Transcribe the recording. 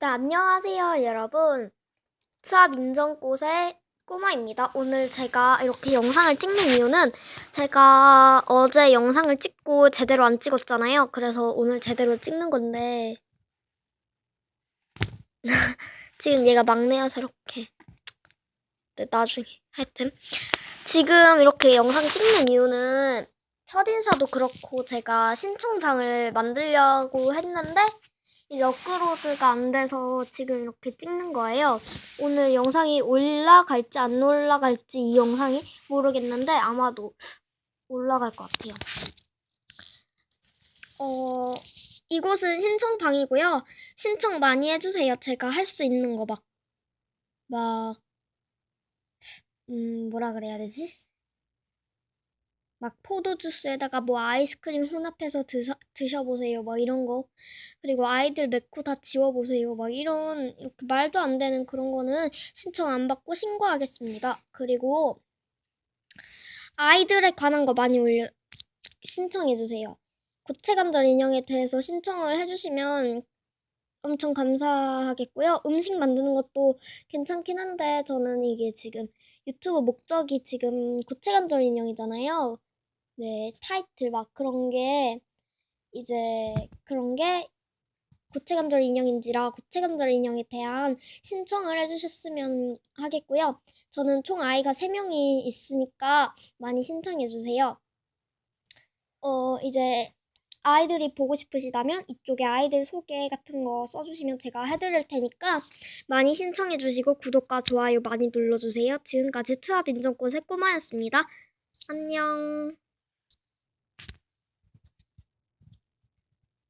네, 안녕하세요, 여러분. 수학 인정꽃의 꼬마입니다. 오늘 제가 이렇게 영상을 찍는 이유는 제가 어제 영상을 찍고 제대로 안 찍었잖아요. 그래서 오늘 제대로 찍는 건데 지금 얘가 막내여서 이렇게 네, 나중에 하여튼 지금 이렇게 영상 찍는 이유는 첫인사도 그렇고 제가 신청방을 만들려고 했는데 이제 업로드가 안 돼서 지금 이렇게 찍는 거예요. 오늘 영상이 올라갈지 안 올라갈지 이 영상이 모르겠는데 아마도 올라갈 것 같아요. 어, 이곳은 신청방이고요. 신청 많이 해주세요. 제가 할 수 있는 거 막, 막, 음, 뭐라 그래야 되지? 막 포도 주스에다가 뭐 아이스크림 혼합해서 드셔, 드셔보세요. 막 이런 거. 그리고 아이들 맺고 다 지워보세요. 막 이런 이렇게 말도 안 되는 그런 거는 신청 안 받고 신고하겠습니다. 그리고 아이들에 관한 거 많이 올려 신청해주세요. 구체관절 인형에 대해서 신청을 해주시면 엄청 감사하겠고요. 음식 만드는 것도 괜찮긴 한데 저는 이게 지금 유튜브 목적이 지금 구체관절 인형이잖아요. 네, 타이틀 막 그런 게 이제 그런 게 구체관절 인형인지라 구체관절 인형에 대한 신청을 해주셨으면 하겠고요. 저는 총 아이가 3명이 있으니까 많이 신청해주세요. 어, 이제 아이들이 보고 싶으시다면 이쪽에 아이들 소개 같은 거 써주시면 제가 해드릴 테니까 많이 신청해주시고 구독과 좋아요 많이 눌러주세요. 지금까지 트합 인정꽃 새꼬마였습니다. 안녕.